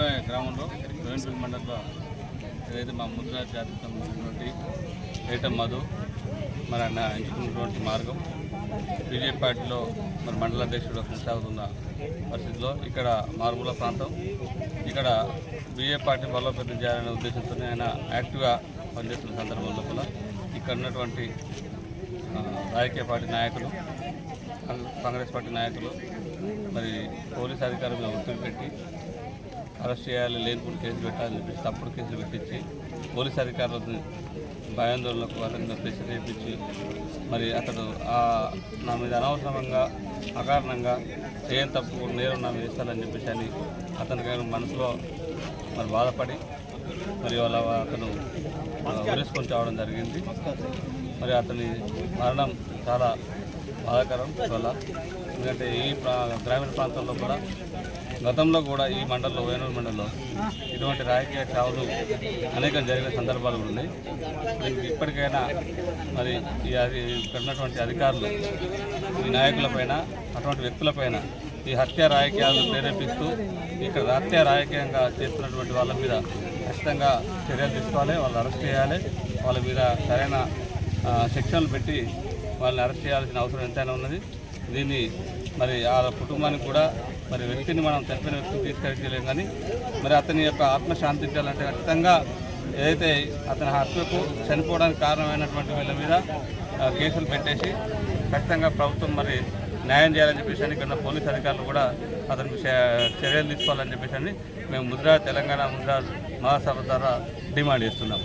ముద్దురాయ గ్రామంలో రోహిన్పల్లి మండలంలో ఏదైతే మా ముద్ర జాతికి సంబంధించినటువంటి ఏటం మధు మరి ఆయన ఎంచుకున్నటువంటి మార్గం. బీజేపీ పార్టీలో మరి మండల అధ్యక్షుడు కొనసాగుతున్న పరిస్థితిలో ఇక్కడ మారుమూల ప్రాంతం. ఇక్కడ బీజేపీ పార్టీ బలోపేతం చేయాలనే ఉద్దేశంతోనే ఆయన యాక్టివ్గా పనిచేస్తున్న సందర్భంలో కూడా ఇక్కడ ఉన్నటువంటి రాజకీయ పార్టీ నాయకులు కాంగ్రెస్ పార్టీ నాయకులు మరి పోలీస్ అధికారులు ఒత్తిడి పెట్టి అరెస్ట్ చేయాలి లేనిప్పుడు కేసులు పెట్టాలని చెప్పేసి తప్పుడు కేసులు పెట్టించి పోలీస్ అధికారులను భయాందోళనకు అతను ప్రెషర్ చేయించి మరి అతడు ఆ నా మీద అనవసరంగా అకారణంగా చేయని తప్పు నేరం నా మీద ఇస్తానని చెప్పేసి అని అతనికి మనసులో మరి బాధపడి మరి వాళ్ళ అతను ఉరేసుకొని చావడం జరిగింది. మరి అతని మరణం చాలా బాధాకరం వల్ల ఎందుకంటే ఈ ప్రా గ్రామీణ ప్రాంతాల్లో కూడా గతంలో కూడా ఈ మండలంలో వేనూరు మండలంలో ఇటువంటి రాజకీయ చావులు అనేకం జరిగిన సందర్భాలు ఉన్నాయి. దీనికి ఇప్పటికైనా మరి ఈ అది ఇక్కడ ఉన్నటువంటి అధికారులు ఈ నాయకులపైన అటువంటి వ్యక్తులపైన ఈ హత్య రాజకీయాలను ప్రేరేపిస్తూ ఇక్కడ హత్య రాజకీయంగా చేస్తున్నటువంటి వాళ్ళ మీద ఖచ్చితంగా చర్యలు తీసుకోవాలి వాళ్ళు అరెస్ట్ చేయాలి వాళ్ళ మీద సరైన శిక్షణలు శిక్షలు పెట్టి వాళ్ళని అరెస్ట్ చేయాల్సిన అవసరం ఎంతైనా ఉన్నది. దీన్ని మరి ఆ కుటుంబానికి కూడా మరి వ్యక్తిని మనం చనిపోయిన వ్యక్తిని తీసుకెళ్ళలేం కానీ మరి అతని యొక్క ఆత్మ శాంతించాలంటే ఖచ్చితంగా ఏదైతే అతని హత్యకు చనిపోవడానికి కారణమైనటువంటి వీళ్ళ మీద కేసులు పెట్టేసి ఖచ్చితంగా ప్రభుత్వం మరి న్యాయం చేయాలని చెప్పేసి అని ఇక్కడ పోలీస్ అధికారులు కూడా అతనికి చర్యలు తీసుకోవాలని చెప్పేసి అని మేము ముద్రా తెలంగాణ ముద్రా మహాసభ ద్వారా డిమాండ్ చేస్తున్నాం.